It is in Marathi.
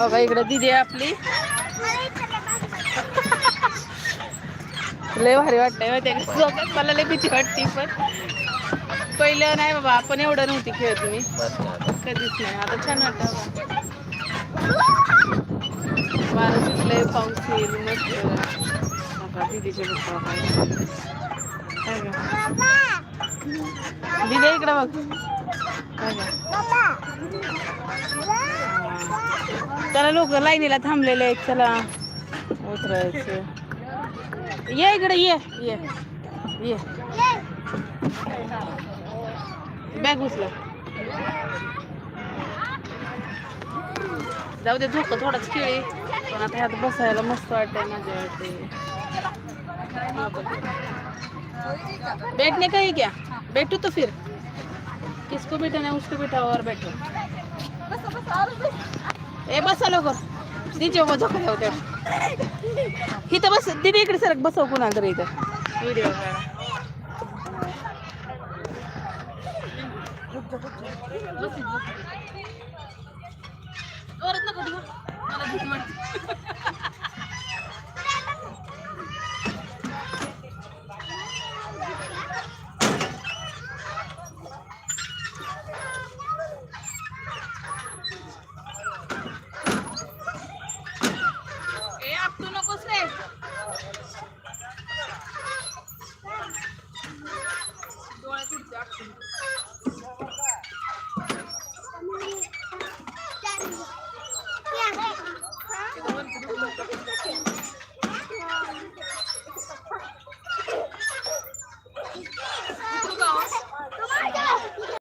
बघा इकडे दिदी आपली. लय भारी वाटतंय मला लय भीती वाटते पण. पहिलं नाही बाबा आपण एवढं नव्हती खेळत मी. कधीच नाही. आता छान वाटतं वारं सुटलंय पाऊस येईल मस्त. दिदीचे दिदी इकडे बघ. त्याला लोक लाईनीला थांबलेले आहेत चला. उतरायचं. ये इकडे ये ये ये. बॅग उचला. जाऊ दे झोक थोडाच खेळी. पण आता ह्यात बसायला मस्त वाटतंय मजा वाटते बैठने का ही क्या बैठो तो फिर. किसको बैठना है उसको बैठा. और बैठो ए बसा लवकर. तिचे बाबा झोका होत्या इथं बस दिदी इकडे सरक बसव कुणा तर इथं. व्हिडिओ मला भीती वाटते.